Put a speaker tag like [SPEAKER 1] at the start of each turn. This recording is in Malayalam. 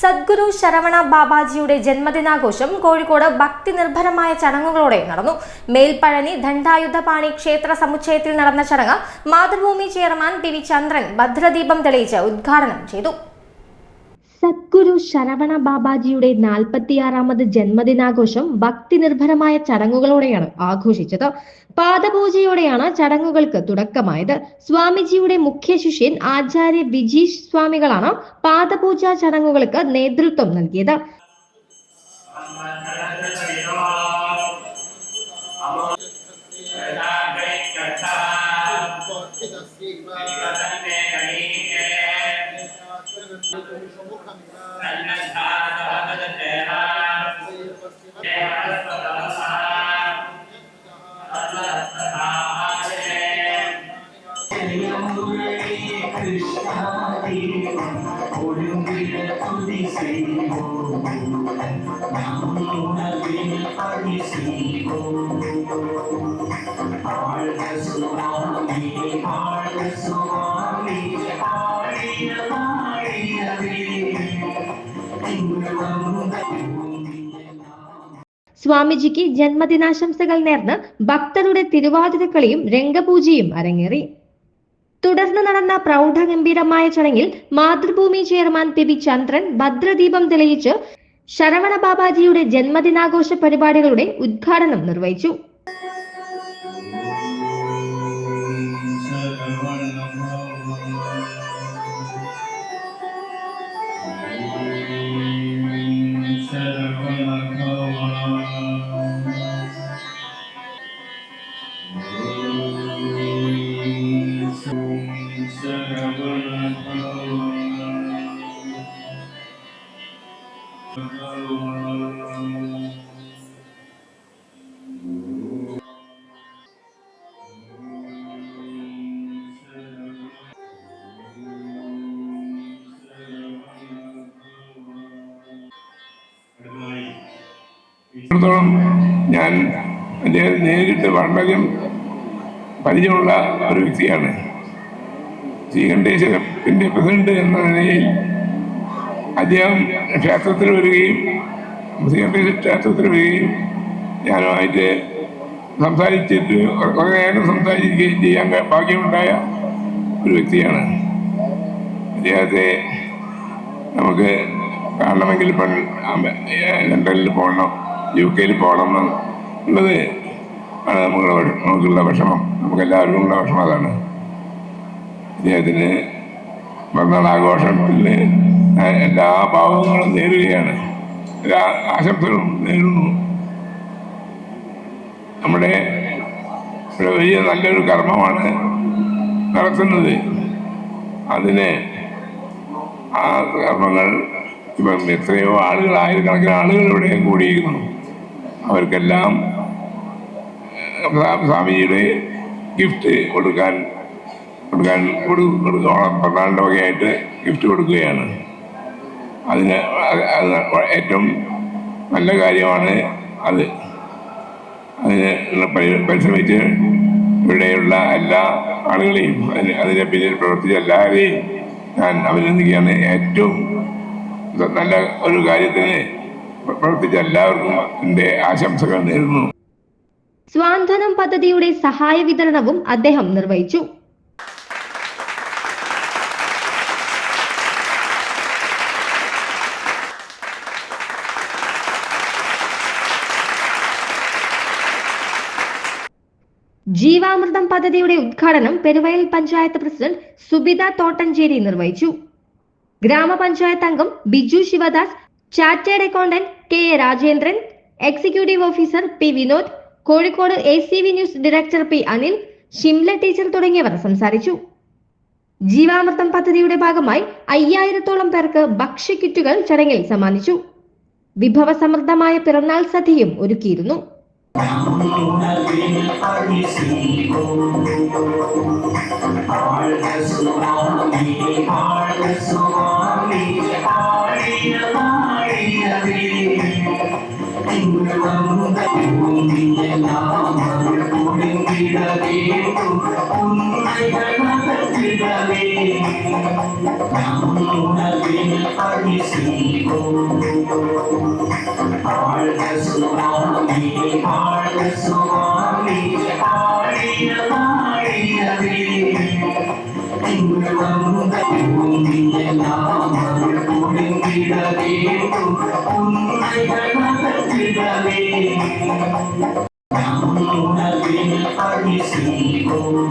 [SPEAKER 1] സദ്ഗുരു ശരവണ ബാബാജിയുടെ ജന്മദിനാഘോഷം കോഴിക്കോട് ഭക്തി നിർഭരമായ ചടങ്ങുകളോടെ നടന്നു. മേൽപ്പഴനി ദണ്ഡായുധപാണി ക്ഷേത്ര സമുച്ചയത്തിൽ നടന്ന ചടങ്ങ് Mathrubhumi chairman P V Chandran ഭദ്രദീപം തെളിയിച്ച് ഉദ്ഘാടനം ചെയ്തു. സദ്ഗുരു ശരവണ ബാബാജിയുടെ നാൽപ്പത്തിയാറാമത് ജന്മദിനാഘോഷം ഭക്തി നിർഭരമായ ചടങ്ങുകളോടെയാണ് ആഘോഷിച്ചത്. പാദപൂജയോടെയാണ് ചടങ്ങുകൾക്ക് തുടക്കമായത്. സ്വാമിജിയുടെ മുഖ്യ ശിഷ്യൻ ആചാര്യ വിജീഷ് സ്വാമികളാണ് പാദപൂജാ ചടങ്ങുകൾക്ക് നേതൃത്വം നൽകിയത്. സ്വാമിജിക്ക് ജന്മദിനാശംസകൾ നേർന്ന് ഭക്തരുടെ തിരുവാതിരക്കളിയും രംഗപൂജയും അരങ്ങേറി. തുടർന്ന് നടന്ന പ്രൗഢഗംഭീരമായ ചടങ്ങിൽ Mathrubhumi chairman P V Chandran ഭദ്രദീപം തെളിയിച്ച് ശരവണ ബാബാജിയുടെ ജന്മദിനാഘോഷ പരിപാടികളുടെ ഉദ്ഘാടനം നിർവഹിച്ചു.
[SPEAKER 2] ഞാൻ അദ്ദേഹം നേരിട്ട് വളരെയധികം പരിചയമുള്ള ഒരു വ്യക്തിയാണ്. ശ്രീകണ്ഠേശ്വരത്തിന്റെ പ്രസിഡന്റ് എന്ന നിലയിൽ അദ്ദേഹം ക്ഷേത്രത്തിൽ വരികയും മുസ്ലിം ക്ഷേത്രത്തിൽ വരികയും ഞാനുമായിട്ട് സംസാരിച്ചിട്ട് കുറേ നേരം സംസാരിക്കുകയും ചെയ്യാൻ ഭാഗ്യമുണ്ടായ ഒരു വ്യക്തിയാണ്. അദ്ദേഹത്തെ നമുക്ക് കാണണമെങ്കിൽ ഏ- ലണ്ടനിൽ പോകണം യു കെയിൽ പോകണം എന്നുള്ളത് ആണ് നമുക്കുള്ള നമുക്കുള്ള വിഷമം. നമുക്ക് എല്ലാവർക്കും ഉള്ള വിഷമം അതാണ്. അദ്ദേഹത്തിന് പിറന്നാൾ ആഘോഷത്തിൽ എല്ലാ ഭാവങ്ങളും നേരുകയാണ്. എല്ലാ ആശംസകളും നേരുന്നു. നമ്മുടെ ഇവിടെ വലിയ നല്ലൊരു കർമ്മമാണ് നടത്തുന്നത്. അതിന് ആ കർമ്മങ്ങൾ ഇപ്പം എത്രയോ ആളുകൾ ആയിരക്കണക്കിന് ആളുകൾ ഇവിടെയും കൂടിയിരിക്കുന്നു. അവർക്കെല്ലാം സ്വാമിജിയുടെ ഗിഫ്റ്റ് കൊടുക്കാൻ കൊടുക്കാൻ കൊടു കൊടുക്കണം പ്രധാന വകയായിട്ട് ഗിഫ്റ്റ് കൊടുക്കുകയാണ്. അതിന് അത് ഏറ്റവും നല്ല കാര്യമാണ് അത്. അതിന് പരിശ്രമിച്ച് ഇവിടെയുള്ള എല്ലാ ആളുകളെയും അതിന് അതിനെ പിന്നിൽ പ്രവർത്തിച്ച എല്ലാവരെയും ഞാൻ അഭിനന്ദിക്കുകയാണ്. ഏറ്റവും നല്ല ഒരു കാര്യത്തിന് പ്രവർത്തിച്ച എല്ലാവർക്കും എന്റെ ആശംസകൾ നേരുന്നു.
[SPEAKER 1] സ്വാന്തനം പദ്ധതിയുടെ സഹായ വിതരണവും അദ്ദേഹം നിർവഹിച്ചു. ജീവാമൃതം പദ്ധതിയുടെ ഉദ്ഘാടനം പെരുവയൽ പഞ്ചായത്ത് പ്രസിഡന്റ് സുബിത തോട്ടഞ്ചേരി നിർവഹിച്ചു. ഗ്രാമപഞ്ചായത്ത് അംഗം Biju Sivadas chartered accountant K A Rajendran executive officer P Vinod Kozhikode A C V news director P Anil Shimla teacher തുടങ്ങിയവർ സംസാരിച്ചു. ജീവാമൃതം പദ്ധതിയുടെ ഭാഗമായി അയ്യായിരത്തോളം പേർക്ക് ഭക്ഷ്യക്കിറ്റുകൾ ചടങ്ങിൽ സമ്മാനിച്ചു. വിഭവസമൃദ്ധമായ പിറന്നാൾ സദ്യയും ഒരുക്കിയിരുന്നു.
[SPEAKER 3] நாமம் புரிந்திட வேண்டும் உண்மைகள் உணர்வே நம்மை உணர்வே பணி செய்வோம் ஆழ்ந்த சுவாமி ஆழ்ந்த சுவாமி ஆழிய ஆழியவே இங்கு வந்த பூமிய நாமம் புரிந்திட வேண்டும் உண்மைகள் நகர்த்திட வேண்டும் நம்மை உணர்வே பணி செய்வோம்